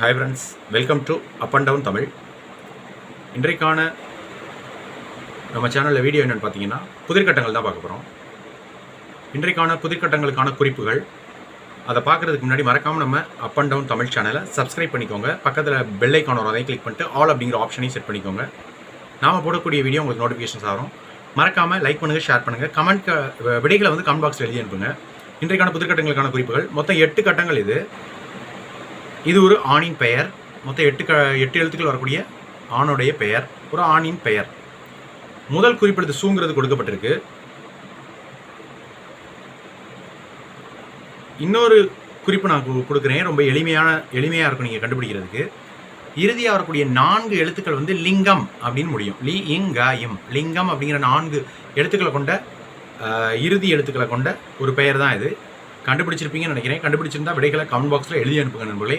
Hi friends welcome to up and down Tamil இன்றைக்கான நம்ம சேனலில் வீடியோ என்னென்னு பார்த்தீங்கன்னா புதிர்கட்டங்கள் தான் பார்க்க போகிறோம் இன்றைக்கான புதிர்கட்டங்களுக்கான குறிப்புகள் அதை பார்க்குறதுக்கு முன்னாடி மறக்காமல் நம்ம அப் அண்ட் டவுன் தமிழ் சேனலை சப்ஸ்கிரைப் பண்ணிக்கோங்க. பக்கத்தில் பெல் ஐக்கான் வரும் அதையும் கிளிக் பண்ணிட்டு ஆல் அப்படிங்கிற ஆப்ஷனையும் செட் பண்ணிக்கோங்க. நாம் போடக்கூடிய வீடியோ உங்களுக்கு நோட்டிஃபிகேஷன்ஸ் ஆகும் மறக்காமல் லைக் பண்ணுங்கள் ஷேர் பண்ணுங்கள் கமெண்ட் விடைகளை வந்து கமெண்ட் பாக்ஸில் எழுதி அனுப்புங்க. இன்றைக்கான புதிர்கட்டங்களுக்கான குறிப்புகள் மொத்தம் எட்டு கட்டங்கள் இது. இது ஒரு ஆணின் பெயர். மொத்தம் எட்டு க எட்டு எழுத்துக்கள் வரக்கூடிய ஆணுடைய பெயர். ஒரு ஆணின் பெயர். முதல் குறிப்பிடுத்து சூங்கிறது கொடுக்கப்பட்டிருக்கு. இன்னொரு குறிப்பு நான் கொடுக்குறேன். ரொம்ப எளிமையான எளிமையாக இருக்கும் நீங்கள் கண்டுபிடிக்கிறதுக்கு. இறுதியாக வரக்கூடிய நான்கு எழுத்துக்கள் வந்து லிங்கம் அப்படின்னு முடியும். லி இங் க இம். லிங்கம் அப்படிங்கிற நான்கு எழுத்துக்களை கொண்ட இறுதி எழுத்துக்களை கொண்ட ஒரு பெயர் தான் இது. கண்டுபிடிச்சிருப்பீங்கன்னு நினைக்கிறேன். கண்டுபிடிச்சிருந்தா விடைகளை கமெண்ட் பாக்ஸில் எழுதி அனுப்புங்க நண்பர்களே.